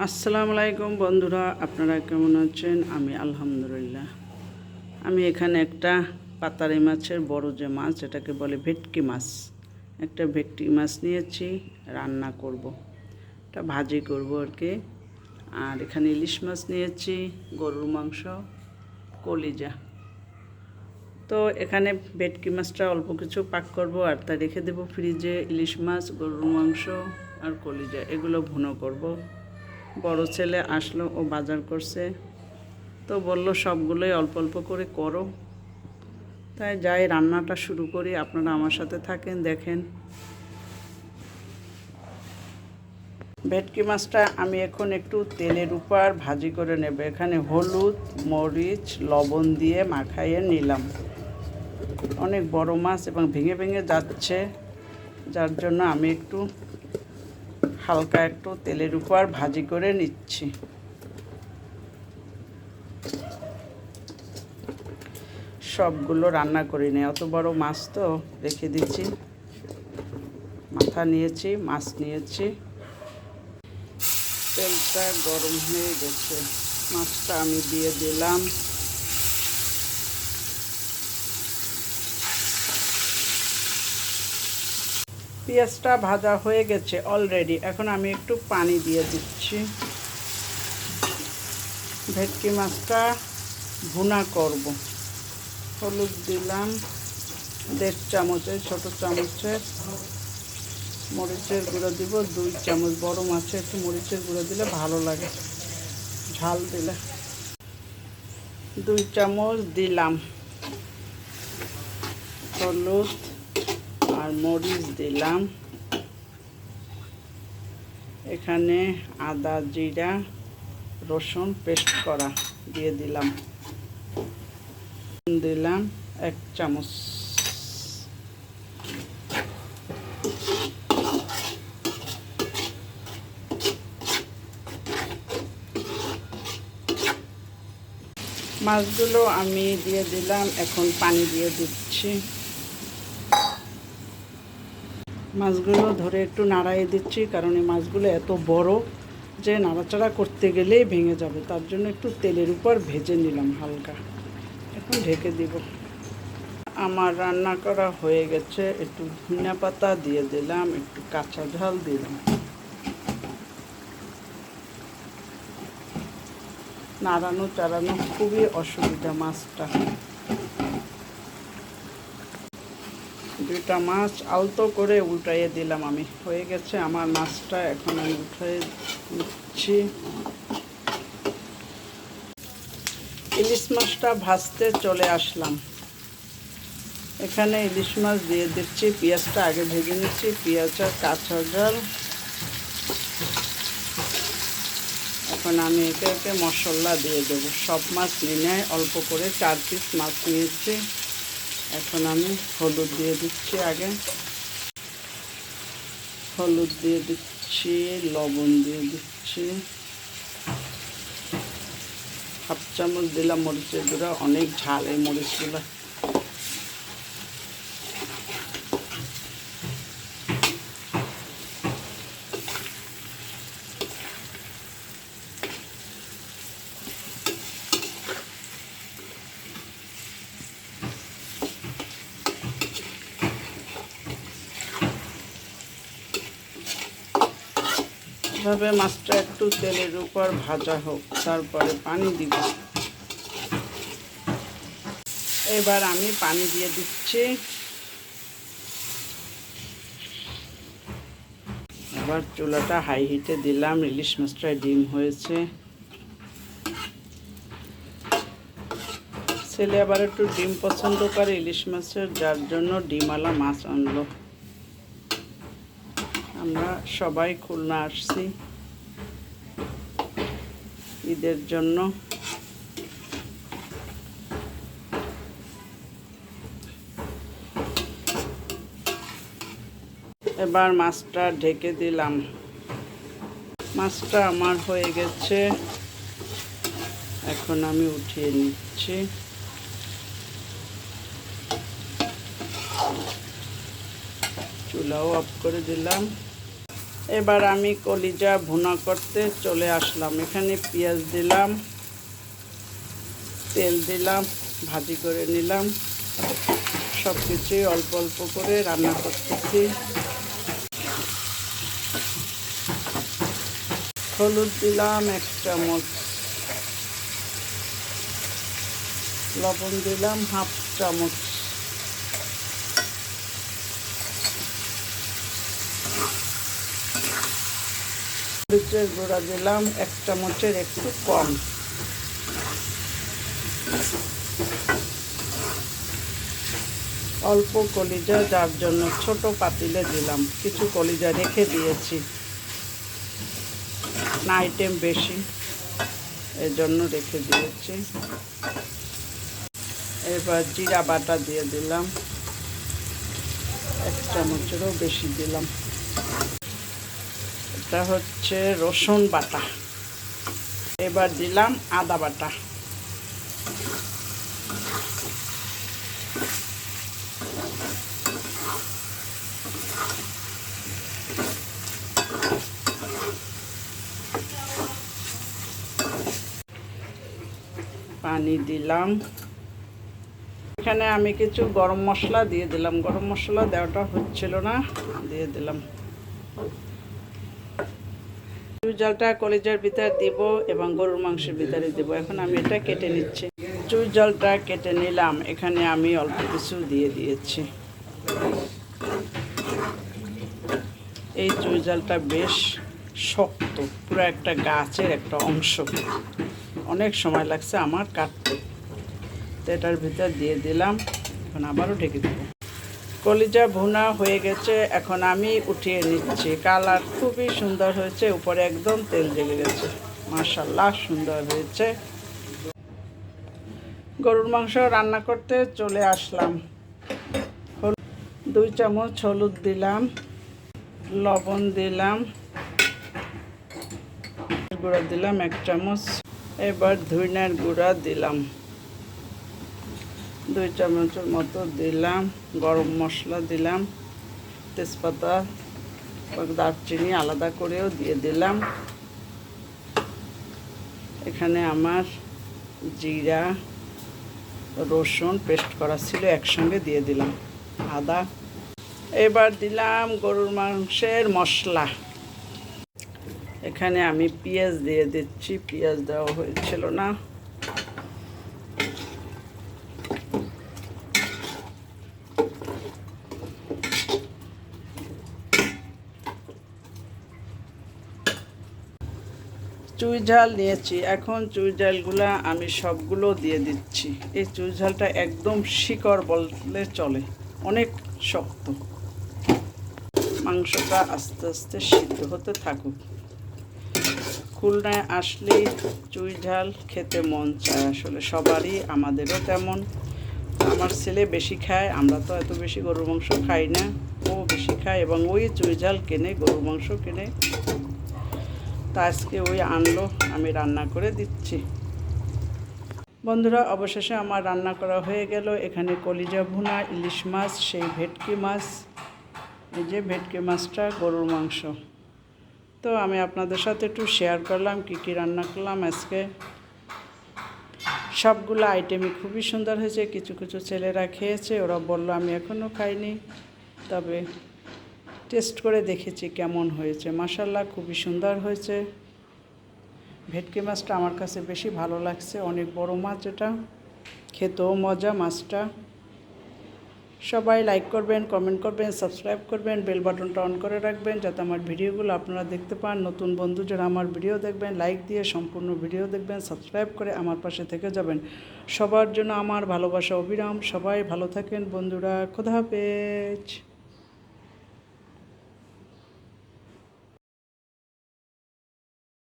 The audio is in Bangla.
আসসালামু আলাইকুম বন্ধুরা, আপনারা কেমন আছেন? আমি আলহামদুলিল্লাহ। আমি এখানে একটা পাতারি মাছের বড় যে মাছ, এটাকে বলে ভেটকি মাছ। একটা ভেটকি মাছ নিয়েছি, রান্না করব। এটা ভাজি করব আর কি। আর এখানে ইলিশ মাছ নিয়েছি, গরুর মাংস, কলিজা। তো এখানে ভেটকি মাছটা অল্প কিছু পাক করব, আর তা রেখে দেবো ফ্রিজে। ইলিশ মাছ, গরুর মাংস আর কলিজা, এগুলো ভুনো করব। বড় ছেলে আসলো, ও বাজার করছে। তো বলল, সবগুলোই অল্প অল্প করে করো। তাই যাই, রান্নাটা শুরু করি। আপনারা আমার সাথে থাকেন, দেখেন। ভেটকি মাছটা আমি এখন একটু তেলের উপর ভাজি করে নেব। এখানে হলুদ, মরিচ, লবণ দিয়ে মাখাইয়ে নিলাম। অনেক বড় মাছ এবং ভেঙে ভেঙে যাচ্ছে। যার জন্য আমি একটু হালকা একটু তেলের উপর ভাজি করে নিচ্ছি। সবগুলো রান্না করি নি অত বড় মাছ তো রেখে দিচ্ছি। মাথা নিয়েছি, মাছ নিয়েছি। তেলটা গরম হয়ে গেছে। মাছটা আমি দিয়ে দিলাম। পেঁয়াজটা ভাজা হয়ে গেছে অলরেডি এখন আমি একটু পানি দিয়ে দিচ্ছি। ভেটকি মাছটা ভুনা করব। হলুদ দিলাম, দেড় চামচের, ছোট চামচের মরিচের গুঁড়ো দিব, দুই চামচ, বড় মাছে একটু মরিচের গুঁড়ো দিলে ভালো লাগে। ঝাল দিলে। দুই চামচ দিলাম। হলুদ। আর মরিচ দিলাম। এখানে আদা, জিরা, রসুন পেস্ট করা দিয়ে দিলাম। দিলাম এক চামচ। মাছগুলো আমি দিয়ে দিলাম, এখন পানি দিয়ে দিচ্ছি। মাছগুলো ধরে একটু নাড়াই দিচ্ছি, কারণ এই মাছগুলো এত বড় যে নাড়াচাড়া করতে গেলেই ভেঙে যাবে। তার জন্য একটু তেলের উপর ভেজে নিলাম হালকা। এখন ঢেকে দিব। আমার রান্না করা হয়ে গেছে। একটু ধনিয়া পাতা দিয়ে দিলাম, একটু কাঁচা ঝাল দিলাম। নাড়ানো চাড়ানো খুবই অসুবিধা মাছটা। দুইটা মাছ আলতো করে উল্টাইয়ে দিলাম আমি। হয়ে গেছে, আমার মাছটা এখন আমি উঠাই দিচ্ছি। ইলিশ মাছটা ভাজতে চলে আসলাম। এখানে ইলিশ মাছ দিয়ে দিচ্ছি, পেঁয়াজটা আগে ভেজে নিচ্ছি, পেঁয়াজ আর কাঁচা জল। এখন আমি একে একে মশলা দিয়ে দেবো। সব মাছ নিয়ে অল্প করে চার পিস মাছ নিয়েছি। এখন আমি হলুদ দিয়ে দিচ্ছি আগে। হলুদ দিয়ে দিচ্ছি, লবণ দিয়ে দিচ্ছি। হাফ চামচ দিলাম মরিচের গুঁড়া, অনেক ঝাল এই মরিচগুলো। এভাবে মাছটা একটু তেলের উপর ভাজা হোক, তারপরে পানি দিব। এবার আমি পানি দিয়ে দিচ্ছি। এবার চুলাটা হাই হিটে দিলাম, ইলিশ মাছটা ডিম হয়েছে। ছেলে আবার একটু ডিম পছন্দ করে ইলিশ মাছের, যার জন্য ডিমওয়ালা মাছ আনলো। আমরা সবাই খুলনা আসছি ঈদের জন্য। এবার মাছটা ঢেকে দিলাম। মাছটা আমার হয়ে গেছে। এখন আমি উঠিয়ে নিচ্ছি। চুলাও অফ করে দিলাম। এবার আমি কলিজা ভুনা করতে চলে আসলাম। এখানে পেঁয়াজ দিলাম, তেল দিলাম, ভাজি করে নিলাম। সব কিছুই অল্প অল্প করে রান্না করতেছি। হলুদ দিলাম এক চামচ লবণ দিলাম, হাফ চামচ মরিচের গুঁড়া দিলাম, এক চামচের একটু কম। অল্প কলিজা, যার জন্য ছোট পাতিলে দিলাম। কিছু কলিজা রেখে দিয়েছি। না আইটেম বেশি এর জন্য রেখে দিয়েছি। এবার জিরা বাটা দিয়ে দিলাম। এক চামচেরও বেশি দিলাম। এটা হচ্ছে রসুন বাটা। এবার দিলাম আদা বাটা। পানি দিলাম। এখানে আমি কিছু গরম মশলা দিয়ে দিলাম। গরম মশলা দেওয়াটা হচ্ছিল না, দিয়ে দিলাম। চুই জলটা কলিজার ভিতরে দিব এবং গরুর মাংসের ভিতরে দিব। এখন আমি এটা কেটে নিচ্ছি। চুই জলটা কেটে নিলাম। এখানে আমি অল্প কিছু দিয়ে দিয়েছি। এই চুই জলটা বেশ শক্ত, পুরো একটা গাছের একটা অংশ। অনেক সময় লাগছে আমার কাটতে। তো এটার ভিতর দিয়ে দিলাম। এখন আবারও ঢেকে দেব। কলিজা ভুনা হয়ে গেছে, এখন আমি উঠিয়ে নিচ্ছি। কালার খুবই সুন্দর হয়েছে, উপরে একদম তেল জেগে গেছে। মার্শাল্লাহ সুন্দর হয়েছে। গরুর মাংস রান্না করতে চলে আসলাম। দুই চামচ হলুদ দিলাম, লবণ দিলাম গুঁড়া দিলাম, এক চামচ। এবার ধুইনার গুঁড়া দিলাম। দুই চামচের মতো দিলাম, গরম মশলা দিলাম, তেজপাতা দারচিনি আলাদা করেও দিয়ে দিলাম। এখানে আমার জিরা, রসুন পেস্ট করা ছিল, একসঙ্গে দিয়ে দিলাম আদা। এবার দিলাম গরুর মাংসের মশলা। এখানে আমি পেঁয়াজ দিয়ে দিচ্ছি, পেঁয়াজ দেওয়া হয়েছিল না। চুই ঝাল নিয়েছি। এখন চুই ঝালগুলা আমি সবগুলো দিয়ে দিচ্ছি। এই চুই ঝালটা একদম শিকড় বললে চলে। অনেক শক্ত। মাংসটা আস্তে আস্তে সিদ্ধ হতে থাকুক। খুলনায় আসলেই চুই ঝাল খেতে মন চায়। আসলে সবারই, আমাদেরও তেমন। আমার ছেলে বেশি খায়, আমরা তো এত বেশি গরুর মাংস খাই না। ও বেশি খায় এবং ওই চুই ঝাল কেনে, গরুর মাংস কেনে। তা আজকে ওই আনলো, আমি রান্না করে দিচ্ছি। বন্ধুরা, অবশেষে আমার রান্না করা হয়ে গেল। এখানে কলিজা ভুনা, ইলিশ মাছ, সেই ভেটকি মাছ, এই যে ভেটকি মাছটা, গরুর মাংস। তো আমি আপনাদের সাথে একটু শেয়ার করলাম, কী কী রান্না করলাম আজকে। সবগুলো আইটেমই খুবই সুন্দর হয়েছে, কিছু কিছু ছেলেরা খেয়েছে, ওরা বলল, আমি এখনও খাইনি। তবে টেস্ট করে দেখেছি কেমন হয়েছে। মাসাল্লাহ খুবই সুন্দর হয়েছে। ভেটকি মাছটা আমার কাছে বেশি ভালো লাগছে। অনেক বড় মাছ এটা। খেতেও মজা মাছটা। সবাই লাইক করবেন কমেন্ট করবেন সাবস্ক্রাইব করবেন বেল বাটনটা অন করে রাখবেন যাতে আমার ভিডিওগুলো আপনারা দেখতে পান। নতুন বন্ধু যারা আমার ভিডিও দেখবেন লাইক দিয়ে সম্পূর্ণ ভিডিও দেখবেন সাবস্ক্রাইব করে আমার পাশে থেকে যাবেন। সবার জন্য আমার ভালোবাসা অবিরাম। সবাই ভালো থাকেন বন্ধুরা। খোদা হাফেজ।